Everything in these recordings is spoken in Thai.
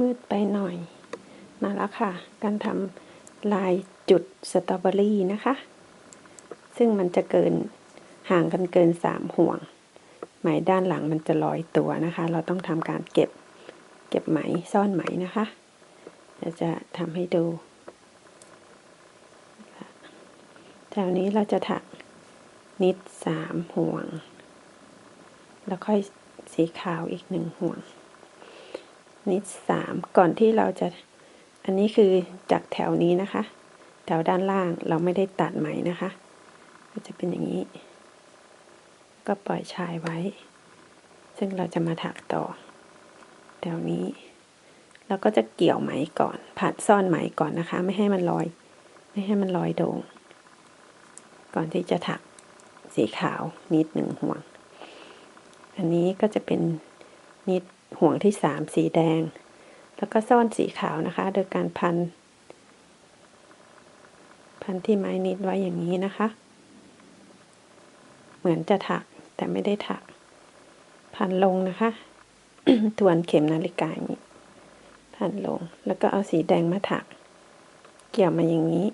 มืดไปหน่อย มาแล้วค่ะ การทำลายจุดสตรอเบอรี่นะคะ ซึ่งมันจะเกินห่างกันเกินสามห่วง ไหมด้านหลังมันจะลอยตัวนะคะ เราต้องทำการเก็บเก็บไหมซ่อนไหมนะคะเดี๋ยวจะทำให้ดูแถวนี้เราจะถักนิดสามห่วง แล้วค่อยสีขาวอีกหนึ่งห่วง นิดสามก่อนที่เราจะอันนี้คือจากแถวนี้นะคะ แถวด้านล่างเราไม่ได้ตัดไหมนะคะ ก็จะเป็นอย่างนี้ ก็ปล่อยชายไว้ ซึ่งเราจะมาถักต่อ แถวนี้ เราก็จะเกี่ยวไหมก่อนผัดซ่อนไหมก่อนนะคะ ไม่ให้มันลอย ไม่ให้มันลอยโด่งก่อนที่จะถักสีขาวนิดหนึ่งห่วง อันนี้ก็จะเป็น นิดห่วงที่สามสีแดง แล้วก็ซ่อนสีขาวนะคะ โดยการพัน พันที่ไม้นิดไว้อย่างนี้นะคะ เหมือนจะถักแต่ไม่ได้ถัก พันลงนะคะทวนเข็มนาฬิกาอย่างนี้พันลง แล้วก็เอาสีแดงมาถัก เกี่ยวมาอย่างนี้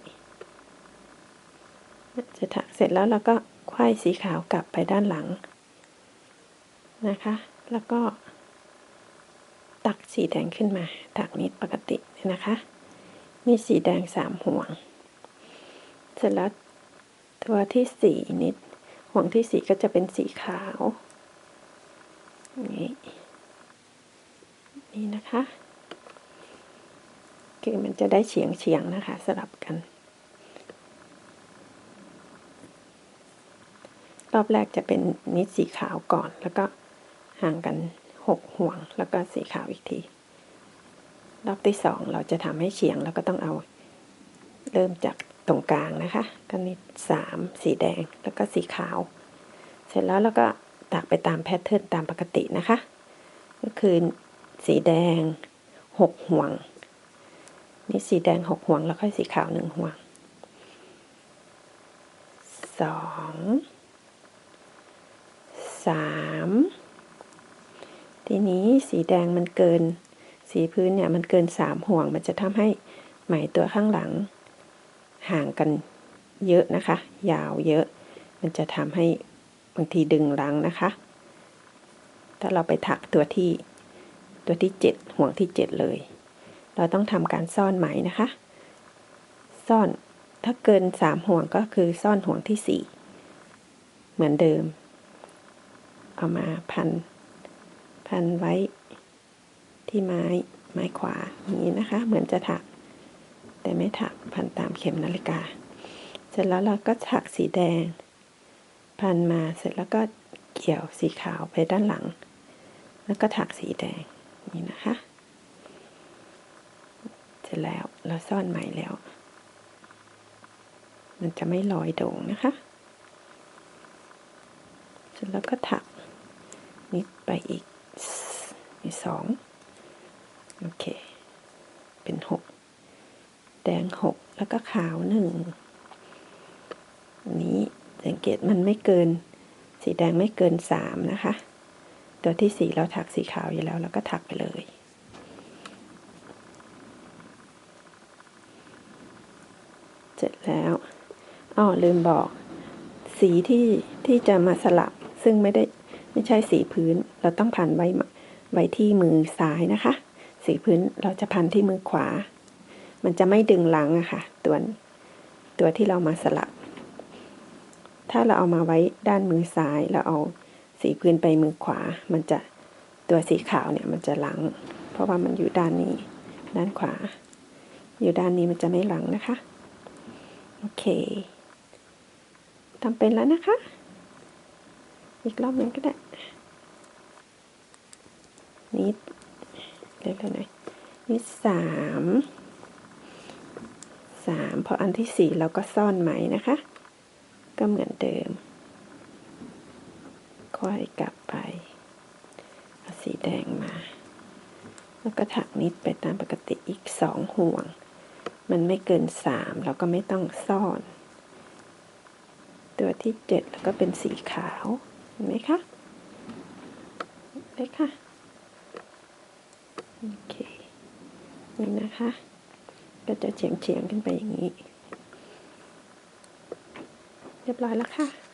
จะถักเสร็จแล้วเราก็ควายสีขาวกลับไปด้านหลังนะคะ แล้วก็ ตักสีแดงขึ้นมาถักนิดปกตินะคะมีสีแดงสามห่วง เสร็จแล้วตัวที่สี่นิด ห่วงที่สี่ก็จะเป็นสีขาวนี่นี่นะคะคือมันจะได้เฉียงเฉียงนะคะสลับกัน รอบแรกจะเป็นนิดสีขาวก่อนแล้วก็ห่างกัน หกห่วงแล้วก็สีขาวอีกที รอบที่สองเราจะทำให้เฉียงแล้วก็ต้องเอา เริ่มจากตรงกลางนะคะก็นิดสามสีแดงแล้วก็สีขาว เสร็จแล้วเราก็ตักไปตามแพทเทิร์นตามปกตินะคะ ก็คือสีแดงหกห่วง นี่สีแดงหกห่วงแล้วค่อยสีขาวหนึ่งห่วงสองสาม ทีนี้สีแดงมันเกิน สีพื้นเนี่ยมันเกินสามห่วง มันจะทำให้ไหมตัวข้างหลัง ห่างกันเยอะนะคะ ยาวเยอะ มันจะทำให้บางทีดึงรังนะคะ ถ้าเราไปถักตัวที่ตัวที่เจ็ดห่วงที่เจ็ดเลย เราต้องทำการซ่อนไหมนะคะ ซ่อนถ้าเกินสามห่วงก็คือซ่อนห่วงที่สี่เหมือนเดิม เอามาพัน พันไว้ที่ไม้ไม้ขวาอย่างนี้นะคะ เหมือนจะถัก แต่ไม่ถักพันตามเข็มนาฬิกา เสร็จแล้วเราก็ถักสีแดง พันมาเสร็จแล้วก็เกี่ยวสีขาวไปด้านหลัง แล้วก็ถักสีแดงนี่นะคะ เสร็จแล้วเราซ่อนไหมแล้ว มันจะไม่ลอยโด่งนะคะ เสร็จแล้วก็ถักนิดไปอีก มีสองโอเค เป็นหกแดงหกแล้วก็ขาวหนึ่งนี้สังเกตมันไม่เกิน สีแดงไม่เกินสามนะคะ ตัวที่สี่เราถักสีขาวอยู่แล้วแล้วก็ถักไปเลยเสร็จแล้วอ๋อลืมบอก สีที่ที่จะมาสลับซึ่งไม่ได้ ไม่ใช่สีพื้น เราต้องพันไว้ไว้ที่มือซ้ายนะคะ สีพื้นเราจะพันที่มือขวา มันจะไม่ดึงหลังอะคะ่ะ ตัวตัวที่เรามาสลับ ถ้าเราเอามาไว้ด้านมือซ้ายเราเอาสีพื้นไปมือขวา มันจะตัวสีขาวเนี่ยมันจะหลัง เพราะว่ามันอยู่ด้านนี้ ด้านขวา อยู่ด้านนี้มันจะไม่หลังนะคะ โอเคทำเป็นแล้วนะคะ อีกรอบนึงก็ได้ นิดเร็วๆหน่อยนิดสามสามพออันที่สี่เราก็ซ่อนไหมนะคะ ก็เหมือนเดิม ค่อยกลับไป เอาสีแดงมา แล้วก็ถักนิดไปตามปกติอีกสองห่วง มันไม่เกินสามเราก็ไม่ต้องซ่อน ตัวที่เจ็ดแล้วก็เป็นสีขาว ห็นไหมคะเลยค่ะโอเคนี่นะคะ ก็จะเฉียงเฉียงๆขึ้นไปอย่างนี้ เรียบร้อยแล้วค่ะ